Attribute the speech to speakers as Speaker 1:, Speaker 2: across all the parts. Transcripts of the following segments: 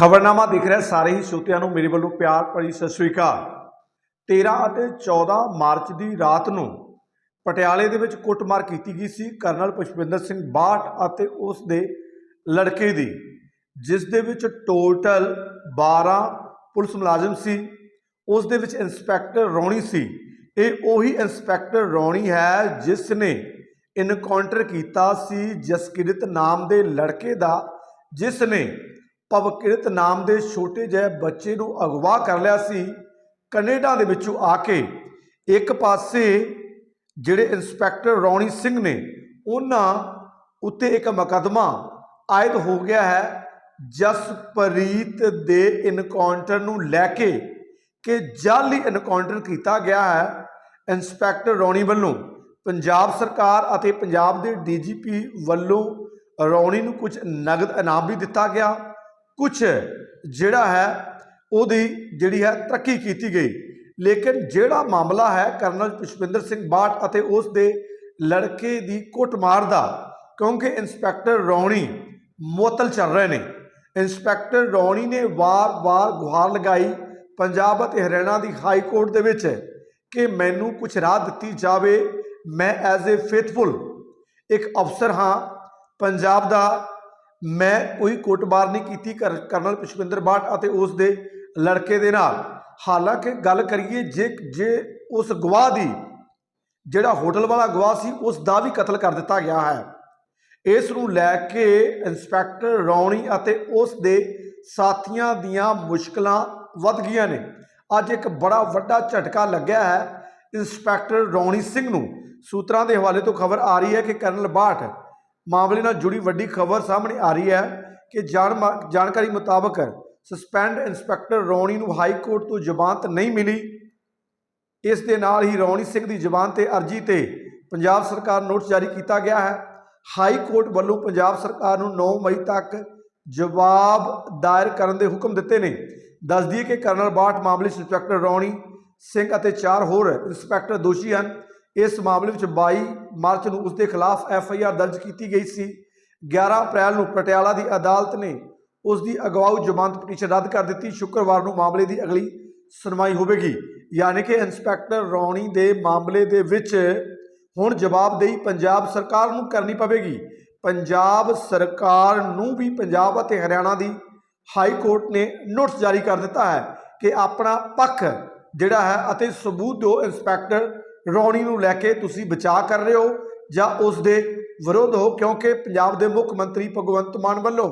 Speaker 1: ਖਬਰਨਾਮਾ ਦਿਖ ਰਿਹਾ ਸਾਰੇ ਹੀ ਸਰੋਤਿਆਂ ਨੂੰ ਮੇਰੇ ਵੱਲੋਂ ਪਿਆਰ ਭਰੀ ਸਤਿ ਸ੍ਰੀ ਅਕਾਲ। 13 ਅਤੇ 14 ਮਾਰਚ ਦੀ ਰਾਤ ਨੂੰ ਪਟਿਆਲੇ ਦੇ ਵਿੱਚ ਕੁੱਟਮਾਰ ਕੀਤੀ ਗਈ ਸੀ। ਕਰਨਲ ਪੁਸ਼ਪਿੰਦਰ ਸਿੰਘ ਬਾਟ ਅਤੇ ਉਸ ਦੇ ਲੜਕੇ ਦੀ, ਜਿਸ ਦੇ ਵਿੱਚ ਟੋਟਲ 12 ਪੁਲਿਸ ਮੁਲਾਜ਼ਮ ਸੀ। ਉਸ ਦੇ ਵਿੱਚ ਇੰਸਪੈਕਟਰ ਰੌਣੀ ਸੀ। ਇਹ ਉਹੀ ਇੰਸਪੈਕਟਰ ਰੌਣੀ ਹੈ ਜਿਸ ਨੇ ਇਨਕਾਊਂਟਰ ਕੀਤਾ ਸੀ ਜਸਕਿਰਤ ਨਾਮ ਦੇ ਲੜਕੇ ਦਾ, ਜਿਸ ਨੇ ਪਵਕਿਰਤ ਨਾਮ ਦੇ ਛੋਟੇ ਜਿਹੇ ਬੱਚੇ ਨੂੰ ਅਗਵਾ ਕਰ ਲਿਆ ਸੀ, ਕੈਨੇਡਾ ਦੇ ਵਿੱਚੋਂ ਆ ਕੇ ਇੱਕ ਪਾਸੇ ਜਿਹੜੇ ਇੰਸਪੈਕਟਰ ਰੌਣੀ ਸਿੰਘ ਨੇ, ਉਹਨਾਂ ਉੱਤੇ ਇੱਕ ਮੁਕੱਦਮਾ ਆਇਦ ਹੋ ਗਿਆ ਹੈ, ਜਸਪ੍ਰੀਤ ਦੇ ਇਨਕਾਊਂਟਰ ਨੂੰ ਲੈ ਕੇ ਕਿ ਜਾਲੀ ਇਨਕਾਊਂਟਰ ਕੀਤਾ ਗਿਆ ਹੈ, ਇੰਸਪੈਕਟਰ ਰੌਣੀ ਵੱਲੋਂ। ਪੰਜਾਬ ਸਰਕਾਰ ਅਤੇ ਪੰਜਾਬ ਦੇ ਡੀਜੀਪੀ ਵੱਲੋਂ ਰੌਣੀ ਨੂੰ ਕੁਝ ਨਗਦ ਇਨਾਮ ਵੀ ਦਿੱਤਾ ਗਿਆ। ਕੁਝ ਜਿਹੜਾ ਹੈ, ਉਹਦੀ ਜਿਹੜੀ ਹੈ ਤਰੱਕੀ ਕੀਤੀ ਗਈ। ਲੇਕਿਨ ਜਿਹੜਾ ਮਾਮਲਾ ਹੈ ਕਰਨਲ ਪੁਸ਼ਪਿੰਦਰ ਸਿੰਘ ਬਾਟ ਅਤੇ ਉਸ ਦੇ ਲੜਕੇ ਦੀ ਕੁੱਟਮਾਰ ਦਾ, ਕਿਉਂਕਿ ਇੰਸਪੈਕਟਰ ਰੌਣੀ ਮੁਅੱਤਲ ਚੱਲ ਰਹੇ ਨੇ। ਇੰਸਪੈਕਟਰ ਰੌਣੀ ਨੇ ਵਾਰ-ਵਾਰ ਗੁਹਾਰ ਲਗਾਈ ਪੰਜਾਬ ਅਤੇ ਹਰਿਆਣਾ ਦੀ ਹਾਈ ਕੋਰਟ ਦੇ ਵਿੱਚ ਕਿ ਮੈਨੂੰ ਕੁਝ ਰਾਹ ਦਿੱਤੀ ਜਾਵੇ। ਮੈਂ ਐਜ਼ ਅ ਫੇਥਫੁਲ ਇੱਕ ਅਫਸਰ ਹਾਂ। ਪੰਜਾਬ ਦਾ ਮੈਂ ਕੋਈ ਕੁੱਟਮਾਰ ਨਹੀਂ ਕੀਤੀ ਕਰ- ਕਰਨਲ ਪੁਸ਼ਪਿੰਦਰ ਬਾਟ ਅਤੇ ਉਸ ਦੇ ਲੜਕੇ ਦੇ ਨਾਲ। ਹਾਲਾਂਕਿ ਗੱਲ ਕਰੀਏ ਜੇ ਜੇ ਉਸ ਗਵਾਹ ਦੀ, ਜਿਹੜਾ ਹੋਟਲ ਵਾਲਾ ਗਵਾਹ ਸੀ, ਉਸ ਦਾ ਵੀ ਕਤਲ ਕਰ ਦਿੱਤਾ ਗਿਆ ਹੈ। ਇਸ ਨੂੰ ਲੈ ਕੇ ਇੰਸਪੈਕਟਰ ਰੌਣੀ ਅਤੇ ਉਸ ਦੇ ਸਾਥੀਆਂ ਦੀਆਂ ਮੁਸ਼ਕਲਾਂ ਵੱਧ ਗਈਆਂ ਨੇ। ਅੱਜ ਇੱਕ ਬੜਾ ਵੱਡਾ ਝਟਕਾ ਲੱਗਿਆ ਹੈ। ਇੰਸਪੈਕਟਰ ਰੌਣੀ ਸਿੰਘ ਨੂੰ। ਸੂਤਰਾਂ ਦੇ ਹਵਾਲੇ ਤੋਂ ਖਬਰ ਆ ਰਹੀ ਹੈ ਕਿ ਕਰਨਲ ਬਾਟ ਮਾਮਲੇ ਨਾਲ ਜੁੜੀ ਵੱਡੀ ਖਬਰ ਸਾਹਮਣੇ ਆ ਰਹੀ ਹੈ ਕਿ ਜਾਣ ਜਾਣਕਾਰੀ ਮੁਤਾਬਕ ਸਸਪੈਂਡ ਇੰਸਪੈਕਟਰ ਰੌਣੀ ਨੂੰ ਹਾਈ ਕੋਰਟ ਤੋਂ ਜ਼ਮਾਨਤ ਨਹੀਂ ਮਿਲੀ। ਇਸ ਦੇ ਨਾਲ ਹੀ ਰੌਣੀ ਸਿੰਘ ਦੀ ਜ਼ਮਾਨਤ ਤੇ ਅਰਜੀ ਤੇ ਪੰਜਾਬ ਸਰਕਾਰ ਨੋਟਿਸ ਜਾਰੀ ਕੀਤਾ ਗਿਆ ਹੈ। ਹਾਈ ਕੋਰਟ ਵੱਲੋਂ ਪੰਜਾਬ ਸਰਕਾਰ ਨੂੰ 9 ਮਈ ਤੱਕ ਜਵਾਬ ਦਾਇਰ ਕਰਨ ਦੇ ਹੁਕਮ ਦਿੱਤੇ ਨੇ। ਦੱਸ ਦਈਏ ਕਿ ਕਰਨਲ ਬਾਟ ਮਾਮਲੇ 'ਚ ਇੰਸਪੈਕਟਰ ਰੌਣੀ ਸਿੰਘ ਅਤੇ ਚਾਰ ਹੋਰ ਇੰਸਪੈਕਟਰ ਦੋਸ਼ੀ ਹਨ। ਇਸ ਮਾਮਲੇ ਵਿੱਚ 22 ਮਾਰਚ ਨੂੰ ਉਸ ਦੇ ਖਿਲਾਫ ਐਫ ਆਈ ਆਰ ਦਰਜ ਕੀਤੀ ਗਈ ਸੀ। 11 ਅਪ੍ਰੈਲ ਨੂੰ ਪਟਿਆਲਾ ਦੀ ਅਦਾਲਤ ਨੇ ਉਸ ਦੀ ਅਗਵਾਊ ਜ਼ਮਾਨਤ ਪਟੀਸ਼ਨ ਰੱਦ ਕਰ ਦਿੱਤੀ। ਸ਼ੁੱਕਰਵਾਰ ਨੂੰ ਮਾਮਲੇ ਦੀ ਅਗਲੀ ਸੁਣਵਾਈ ਹੋਵੇਗੀ। ਯਾਨੀ ਕਿ ਇੰਸਪੈਕਟਰ ਰੌਣੀ ਦੇ ਮਾਮਲੇ ਦੇ ਵਿੱਚ ਹੁਣ ਜਵਾਬਦੇਹੀ ਪੰਜਾਬ ਸਰਕਾਰ ਨੂੰ ਕਰਨੀ ਪਵੇਗੀ। ਪੰਜਾਬ ਸਰਕਾਰ ਨੂੰ ਵੀ ਪੰਜਾਬ ਅਤੇ ਹਰਿਆਣਾ ਦੀ ਹਾਈ ਕੋਰਟ ਨੇ ਨੋਟਿਸ ਜਾਰੀ ਕਰ ਦਿੱਤਾ ਹੈ ਕਿ ਆਪਣਾ ਪੱਖ ਜਿਹੜਾ ਹੈ ਅਤੇ ਸਬੂਤ ਦਿਓ ਇੰਸਪੈਕਟਰ ਰੌਣੀ ਨੂੰ ਲੈ ਕੇ ਤੁਸੀਂ ਬਚਾਅ ਕਰ ਰਹੇ ਹੋ ਜਾਂ ਉਸ ਦੇ ਵਿਰੋਧ ਹੋ, ਕਿਉਂਕਿ ਪੰਜਾਬ ਦੇ ਮੁੱਖ ਮੰਤਰੀ ਭਗਵੰਤ ਮਾਨ ਵੱਲੋਂ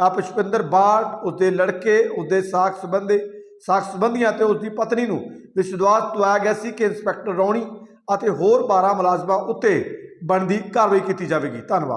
Speaker 1: ਆ ਪੁਸ਼ਪਿੰਦਰ ਬਾਟ ਉਸਦੇ ਲੜਕੇ ਉਸਦੇ ਸਾਖ ਸੰਬੰਧੇ, ਸਾਖ ਸੰਬੰਧੀਆਂ ਤੇ ਉਸਦੀ ਪਤਨੀ ਨੂੰ ਵਿਸ਼ਵਾਸ ਦਵਾਇਆ ਗਿਆ ਸੀ ਕਿ ਇੰਸਪੈਕਟਰ ਰੌਣੀ ਅਤੇ ਹੋਰ 12 ਮੁਲਾਜ਼ਮਾਂ ਉੱਤੇ ਬਣਦੀ ਕਾਰਵਾਈ ਕੀਤੀ ਜਾਵੇਗੀ। ਧੰਨਵਾਦ।